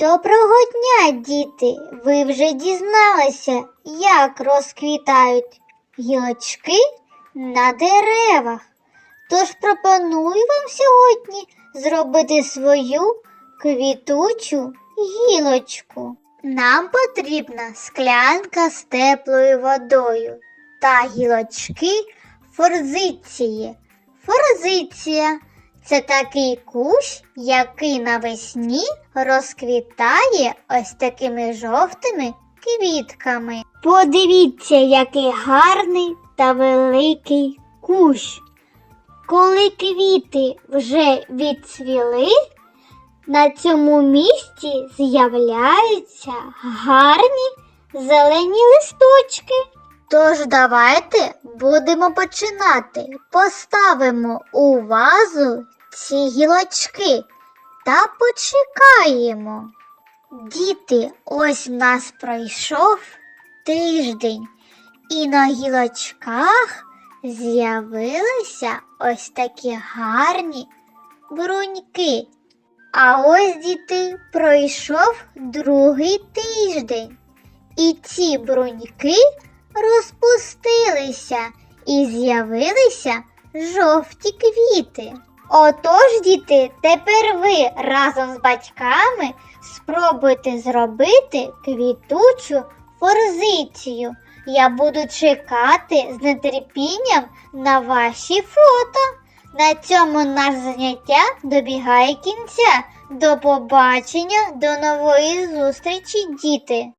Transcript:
Доброго дня, діти! Ви вже дізналися, як розквітають гілочки на деревах. Тож пропоную вам сьогодні зробити свою квітучу гілочку. Нам потрібна склянка з теплою водою та гілочки форзиції. Форзиція це такий кущ, який навесні розквітає ось такими жовтими квітками. Подивіться, який гарний та великий кущ. Коли квіти вже відцвіли, на цьому місці з'являються гарні зелені листочки. Тож давайте будемо починати. Поставимо у вазу ці гілочки та почекаємо. Діти, ось в нас пройшов тиждень, і на гілочках з'явилися ось такі гарні бруньки. А ось діти пройшов другий тиждень, і ці бруньки розпустилися і з'явилися жовті квіти. Отож, діти, тепер ви разом з батьками спробуйте зробити квітучу форзицію. Я буду чекати з нетерпінням на ваші фото. На цьому наше заняття добігає кінця. До побачення, до нової зустрічі, діти!